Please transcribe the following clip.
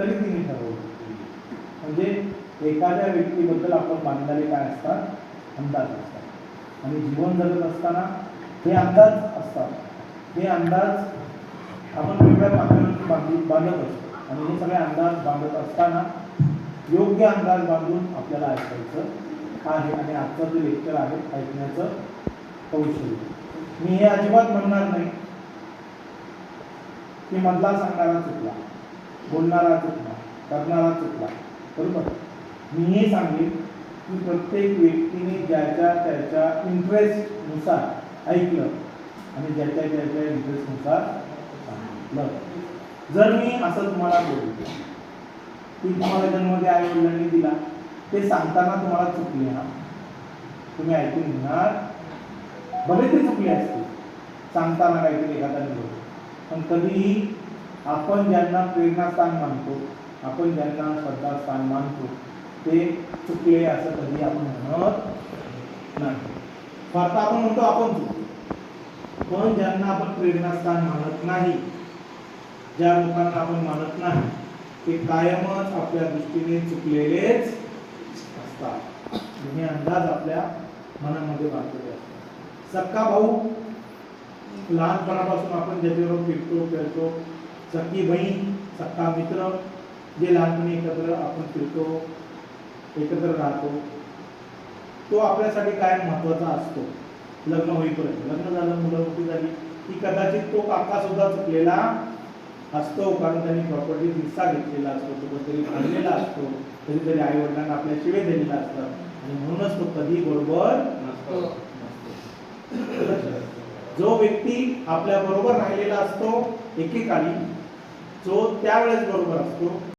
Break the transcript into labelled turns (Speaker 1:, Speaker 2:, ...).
Speaker 1: तरी तिने म्हणजे एखाद्या व्यक्तीबद्दल आपण बांधणारे काय असतात? अंदाज असतात. आणि जीवन जगत असताना हे अंदाज असतात. हे अंदाज आपण वेगळ्या पातळीवर बांधून बांधत असतो. आणि हे सगळे अंदाज बांधत असताना योग्य अंदाज बांधून आपल्याला ऐकायचं आहे आणि आजचं जे लेक्चर आहे ऐकण्याचं कौशल्य. मी हे अजिबात म्हणणार नाही. की मधला सांगणारा चुकला. बोलणारा चुकला करणारा चुकला. बरोबर? मी हे सांगेन की प्रत्येक व्यक्तीने ज्याच्या त्याच्या इंटरेस्टनुसार ऐकलं आणि ज्याच्या त्याच्या इंटरेस्टनुसार सांगितलं. जर मी असं तुम्हाला बोलतो की तुम्हाला जन्म त्या आई वडिलांनी दिला ते सांगताना तुम्हाला चुकले ना तुम्ही ऐकून घेणार. भले ते चुकले असतील. सांगताना काहीतरी एखादा बोलतो पण कधीही आपण ज्यांना प्रेरणास्थान मानतो आपण ज्यांना श्रद्धास्थान मानतो ते चुकले असं कधी आपण म्हणत नाही. फार आपण म्हणतो आपण चुकलो. पण ज्यांना आपण प्रेरणास्थान मानत नाही ज्या लोकांना आपण मानत नाही ते कायमच आपल्या दृष्टीने चुकलेलेच असतात. हे अंदाज आपल्या मनामध्ये बांधलेले असतात. सक्का भाऊ लहानपणापासून आपण ज्याच्यावर फिरतो खेळतो सख्खी बहीण सक्का मित्र जे लहानपणी एकत्र आपण फिरतो एकत्र राहतो तो आपल्यासाठी काय महत्त्वाचा असतो? लग्न होईपर्यंत. लग्न झालं मुलं मोठी झाली की कदाचित तो काका सुद्धा चुकलेला असतो कारण त्यांनी प्रॉपर्टीत हिस्सा घेतलेला असतो तो कधीतरी भांडलेला असतो कधीतरी आई वडिलांना आपल्या शिवे दिलेला असतात. आणि म्हणूनच तो कधी बरोबर
Speaker 2: नसतो.
Speaker 1: जो व्यक्ती आपल्या बरोबर राहिलेला असतो एकेकाळी जो त्यावेळेस बरोबर असतो